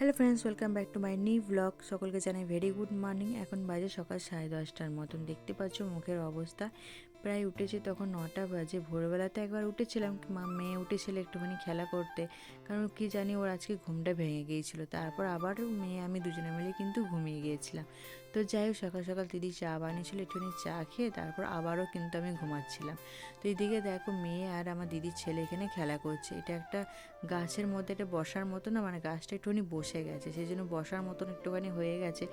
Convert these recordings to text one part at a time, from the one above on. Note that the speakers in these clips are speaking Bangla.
Hello friends welcome back to my new blog সকলকে জানাই ভেরি গুড মর্নিং এখন বাজে সকাল সাড়ে দশটার মতন। দেখতে পাচ্ছ মুখের অবস্থা প্রায় উঠেছে তখন নটা বাজে। ভোরবেলাতে একবার উঠেছিলাম, মা মেয়ে উঠেছিল একটুখানি খেলা করতে। কারণ কি জানি ওর আজকে ঘুমটা ভেঙে গিয়েছিল। তারপর আবার মেয়ে আমি দুজনে মিলে কিন্তু ঘুমিয়ে গিয়েছিলাম। তো যাই হোক, সকাল সকাল দিদি চা বানিয়েছিল, একটুখানি চা খেয়ে তারপর আবারও কিন্তু আমি ঘুমাচ্ছিলাম। তো এইদিকে দেখো মেয়ে আর আমার দিদির ছেলে এখানে খেলা করছে। এটা একটা গাছের মধ্যে একটা বসার মতো না মানে গাছটা একটুখানি বসে গেছে। সেই জন্য বসার মতন একটুখানি হয়ে গেছে।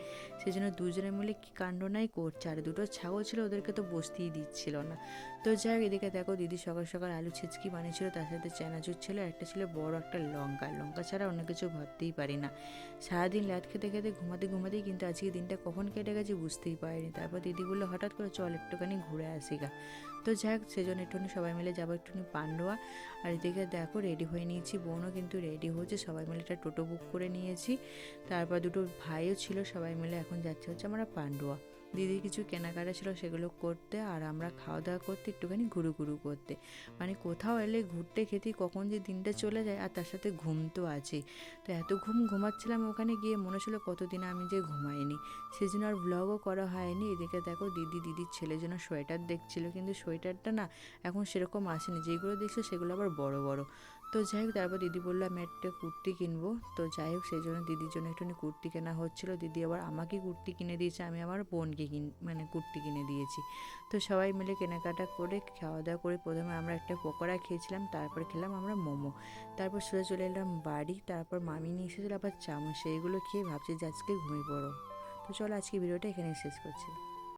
সেই জন্য দুজনে মিলে কী কাণ্ড নাই করছে। আর দুটো ছাগল ছিল, ওদেরকে তো বসতেই দিচ্ছিল। না। তো যাই হোক, এদিকে দেখো দিদি সকাল সকাল আলু ছেচকি বানিয়েছিল, তার সাথে চানাচুর ছিল, একটা ছিল বড়, একটা লঙ্কা। লঙ্কা ছাড়া অন্য কিছু ভাবতেই পারি না। সারাদিন ল্যাট খেতে খেতে ঘুমাতে ঘুমাতেই কিন্তু আজকে দিনটা কখন কেটে গেছে বুঝতেই পারিনি। তারপর দিদি বলল, হঠাৎ করে চল একটুখানি ঘুরে আসি গা। তো যাই হোক, সেজন্য একটুখানি সবাই মিলে যাব একটুখানি পান্ডুয়া। আর এদিকে দেখো রেডি হয়ে নিয়েছি, বোনও কিন্তু রেডি হয়েছে, সবাই মিলে একটা টোটো বুক করে নিয়েছি। তারপর দুটো ভাইও ছিল, সবাই মিলে এখন যাচ্ছে হচ্ছে আমরা পান্ডুয়া। দিদির কিছু কেনাকাটা ছিল সেগুলো করতে আর আমরা খাওয়া দাওয়া করতে, একটুখানি ঘুরু ঘুরু করতে। মানে কোথাও এলে ঘুরতে খেতে কখন যে দিনটা চলে যায় আর তার সাথে ঘুম তো আছেই। তো এত ঘুম ঘুমাচ্ছিলাম ওখানে গিয়ে মনে হচ্ছিল কতদিন আমি যে ঘুমাইনি। সেই জন্য আর ব্লগও করা হয়নি। এদিকে দেখো দিদি, দিদির ছেলের জন্য সোয়েটার দেখছিল। কিন্তু সোয়েটারটা না এখন সেরকম আসেনি। যেগুলো দেখছ সেগুলো আবার বড় বড়। তো যাই হোক, তারপর দিদি বলল, আমি একটা কুর্তি কিনবো। তো যাই হোক, সেই জন্য দিদির জন্য একটুখানি কুর্তি কেনা হচ্ছিল। দিদি আবার আমাকে কুর্তি কিনে দিয়েছে, আমি আমার বোনকে কিন মানে কুর্তি কিনে দিয়েছি। তো সবাই মিলে কেনাকাটা করে খাওয়া দাওয়া করে প্রথমে আমরা একটা পকোড়া খেয়েছিলাম, তারপর খেলাম আমরা মোমো। তারপর সোজা চলে এলাম বাড়ি, তারপর মামি নিয়ে এসেছিল আবার চামচ, সেইগুলো খেয়ে ভাবছি যে আজকে ঘুমিয়ে পড়ো। তো চলো আজকে ভিডিওটা এখানে শেষ করছি।